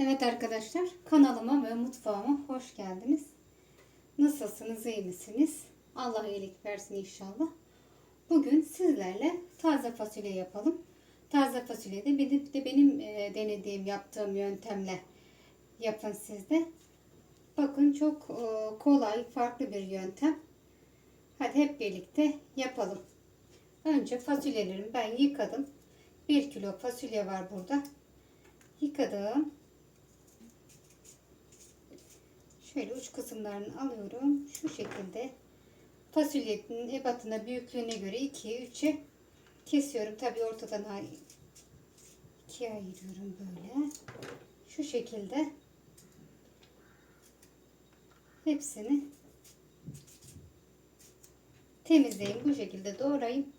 Evet arkadaşlar kanalıma ve mutfağıma hoş geldiniz. Nasılsınız iyi misiniz? Allah iyilik versin inşallah. Bugün sizlerle taze fasulye yapalım. Taze fasulye de benim, de benim e, denediğim yaptığım yöntemle yapın siz de. Bakın çok e, kolay farklı bir yöntem. Hadi hep birlikte yapalım. Önce fasulyelerimi ben yıkadım. 1 kilo fasulye var burada. Yıkadım. Şöyle uç kısımlarını alıyorum. Şu şekilde fasulyenin ebatına büyüklüğüne göre 2'ye 3'e kesiyorum. Tabi ortadan ikiye ayırıyorum böyle. Şu şekilde hepsini temizleyin. Bu şekilde doğrayın.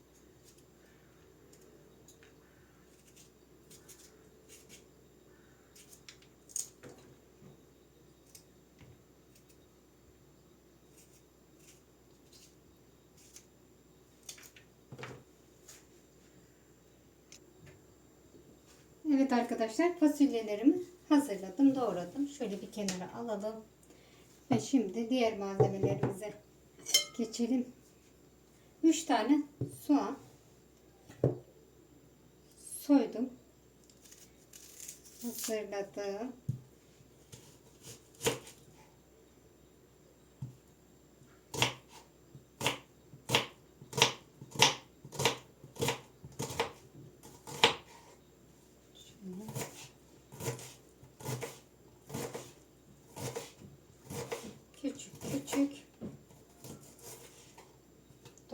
Evet arkadaşlar fasulyelerimi hazırladım, doğradım. Şöyle bir kenara alalım. Ve şimdi diğer malzemelerimize geçelim. 3 tane soğan soydum. Hazırladım.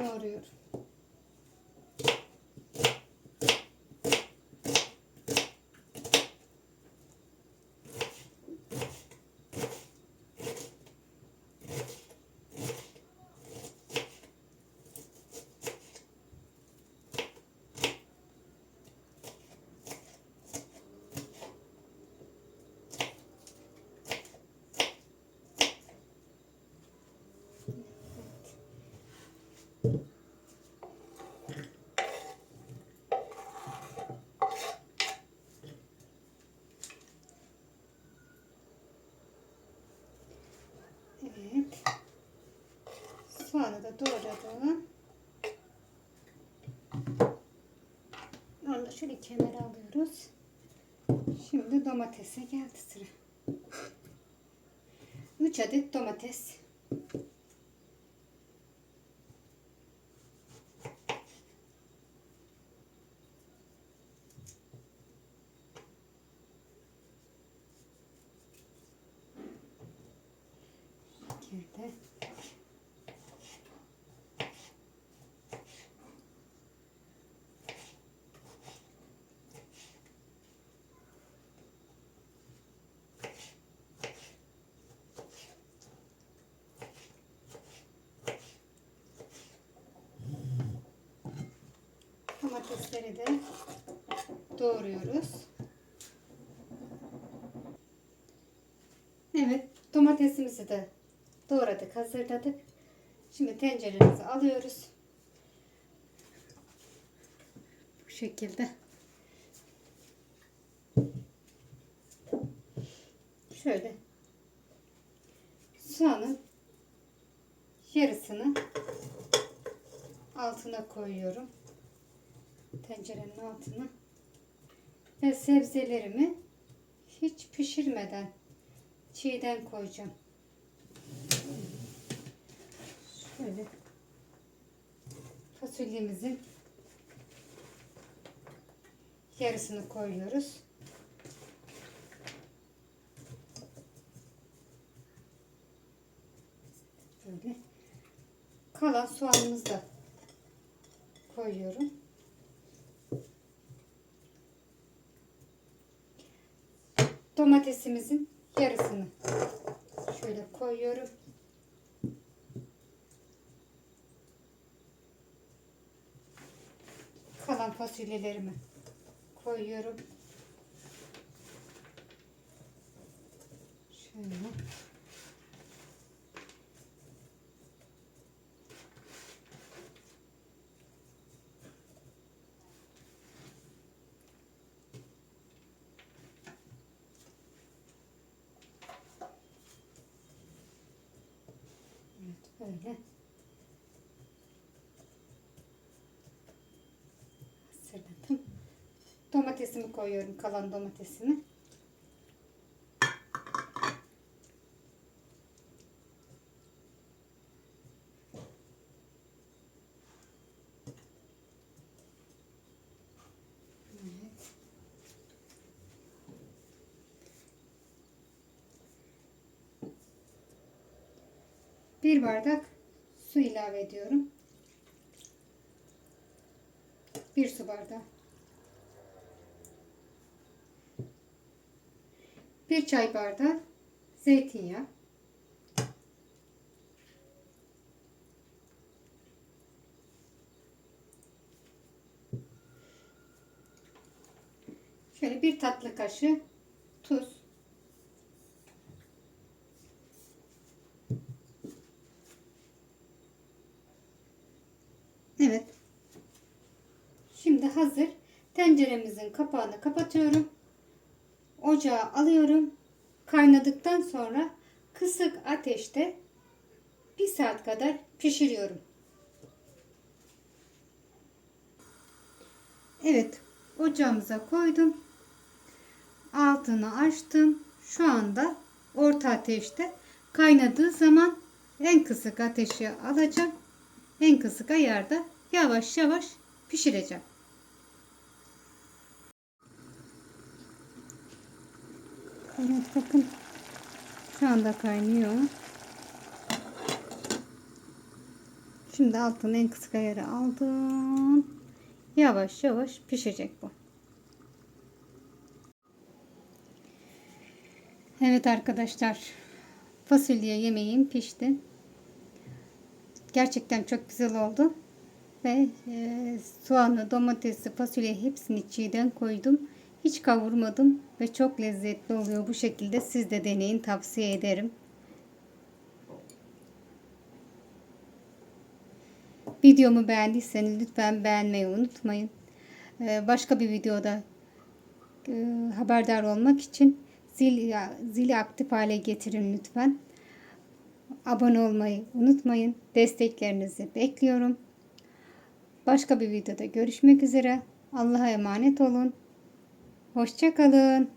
Doğruyorum. Evet. Soğanı da doğradım. Onu da şöyle kenara alıyoruz. Şimdi domatese geldi sıra. 3 adet domates. şekilde domatesleri de doğruyoruz. Evet, domatesimizi de doğradık, hazırladık. Şimdi tenceremizi alıyoruz. Bu şekilde. Şöyle soğanın yarısını altına koyuyorum. Tencerenin altına. Ve sebzelerimi hiç pişirmeden çiğden koyacağım. Şöyle fasulyemizin yarısını koyuyoruz. Böyle. Kalan soğanımızı da koyuyorum. Domatesimizin yarısını şöyle koyuyorum. kalan fasulyelerimi koyuyorum. Şöyle. Böyle. Hazırladım. Domatesimi koyuyorum. Kalan domatesimi. Bir bardak su ilave ediyorum. Bir su bardağı. Bir çay bardağı zeytinyağı. Şöyle bir tatlı kaşığı tuz. Evet. Şimdi hazır. Tenceremizin kapağını kapatıyorum. Ocağa alıyorum. Kaynadıktan sonra kısık ateşte bir saat kadar pişiriyorum. Evet, ocağımıza koydum. Altını açtım. Şu anda orta ateşte kaynadığı zaman en kısık ateşe alacağım. En kısık ayarda yavaş yavaş pişireceğim. Evet bakın şu anda kaynıyor. Şimdi altını en kısık ayarı aldım. Yavaş yavaş pişecek bu. Evet arkadaşlar fasulye yemeğim pişti. Gerçekten çok güzel oldu. Ve e, soğanı, domatesi, fasulye hepsini çiğden koydum. Hiç kavurmadım ve çok lezzetli oluyor bu şekilde. Siz de deneyin tavsiye ederim. Videomu beğendiyseniz lütfen beğenmeyi unutmayın. E, başka bir videoda e, haberdar olmak için zil, zili aktif hale getirin lütfen. Abone olmayı unutmayın. Desteklerinizi bekliyorum. Başka bir videoda görüşmek üzere. Allah'a emanet olun. Hoşçakalın.